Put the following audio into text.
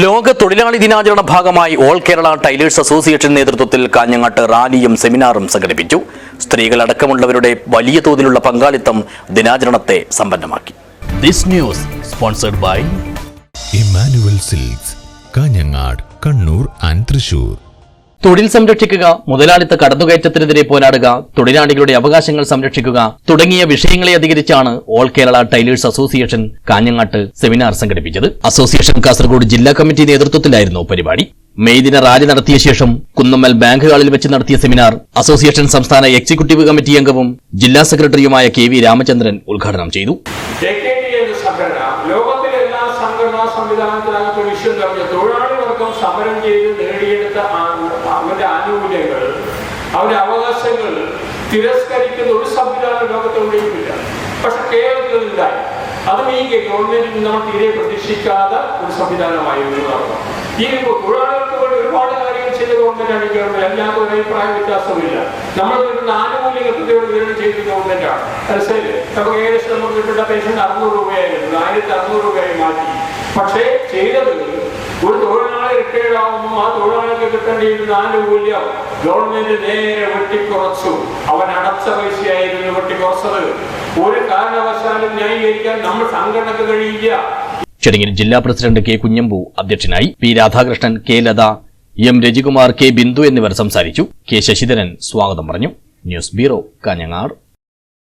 ലോക തൊഴിലാളി ദിനാചരണ ഭാഗമായി ഓൾ കേരള ടൈലേഴ്സ് അസോസിയേഷൻ നേതൃത്വത്തിൽ കാഞ്ഞങ്ങാട്ട് റാലിയും സെമിനാറും സംഘടിപ്പിച്ചു. സ്ത്രീകളടക്കമുള്ളവരുടെ വലിയ തോതിലുള്ള പങ്കാളിത്തം ദിനാചരണത്തെ സമ്പന്നമാക്കി. This news sponsored by Emmanuel silks Kanhangad Kannur and Thrissur തൊഴിൽ സംരക്ഷിക്കുക മുതലാളിത്ത കടന്നുകയറ്റത്തിനെതിരെ പോരാടുക തൊഴിലാളികളുടെ അവകാശങ്ങൾ സംരക്ഷിക്കുക തുടങ്ങിയ വിഷയങ്ങളെ അധികരിച്ചാണ് ഓൾ കേരള ടൈലേഴ്സ് അസോസിയേഷൻ കാഞ്ഞങ്ങാട്ട് സെമിനാർ സംഘടിപ്പിച്ചത്. അസോസിയേഷൻ കാസർഗോഡ് ജില്ലാ കമ്മിറ്റി നേതൃത്വത്തിലായിരുന്നു പരിപാടി. മെയ് ദിന റാലി നടത്തിയ ശേഷം കുന്നമ്മൽ ബാങ്ക് ഹാളിൽ വെച്ച് നടത്തിയ സെമിനാർ അസോസിയേഷൻ സംസ്ഥാന എക്സിക്യൂട്ടീവ് കമ്മിറ്റി അംഗവും ജില്ലാ സെക്രട്ടറിയുമായ കെ വി രാമചന്ദ്രൻ ഉദ്ഘാടനം ചെയ്തു. ലോകത്തിലെ എല്ലാ സംഘടനാ സംവിധാനത്തിനകത്ത് തൊഴിലാളി വർഗം സമരം ചെയ്ത് അവരുടെ അവകാശങ്ങൾ തിരസ്കരിക്കുന്ന ഒരു സംവിധാനം ലോകത്തെവിടെയുമില്ല പക്ഷെ കേരളത്തിൽ അതും ഈ ഗവൺമെന്റിൽ നമ്മൾ തീരെ പ്രതീക്ഷിക്കാത്ത ഒരു നടന്നു ഈ തൊഴിലാളികൾക്ക് വേണ്ടി ഒരുപാട് കാര്യങ്ങൾ ചെയ്ത ഗവൺമെന്റാണ് ഈ ഗവൺമെന്റ്. എല്ലാവർക്കും ഒരു അഭിപ്രായ വ്യത്യാസമില്ല നമ്മൾ കിട്ടുന്ന ആനുകൂല്യങ്ങൾ കൃത്യമായി വിതരണം ചെയ്ത ഗവൺമെന്റാണ്. മനസ്സിലായില്ലേ? നമുക്ക് ഏകദേശം നമുക്ക് കിട്ടുന്ന പെൻഷൻ അറുന്നൂറ് രൂപയായിരുന്നു. ആയിരത്തി അറുന്നൂറ് രൂപയായി മാറ്റി. പക്ഷേ ചെയ്തത് ഒരു തൊഴിലാളി റിട്ടയർഡ് ആവുമ്പോൾ ആ തൊഴിലാളിക്ക് കിട്ടേണ്ടിയിരുന്ന ആനുകൂല്യം ഗവൺമെന്റ് നേരെ വെട്ടിക്കുറച്ചു. അവൻ അടച്ച പൈസയായിരുന്നു വെട്ടിക്കുറച്ചത്. ഒരു കാരണവശാലും ന്യായീകരിക്കാൻ നമ്മൾ സംഘടനക്ക് കഴിയില്ല. ചടങ്ങിൽ ജില്ലാ പ്രസിഡന്റ് കെ കുഞ്ഞമ്പു അധ്യക്ഷനായി P Radhakrishnan K Latha M Rajikumar K Bindu എന്നിവർ സംസാരിച്ചു. കെ ശശിധരൻ സ്വാഗതം പറഞ്ഞു. News bureau Kanhangad.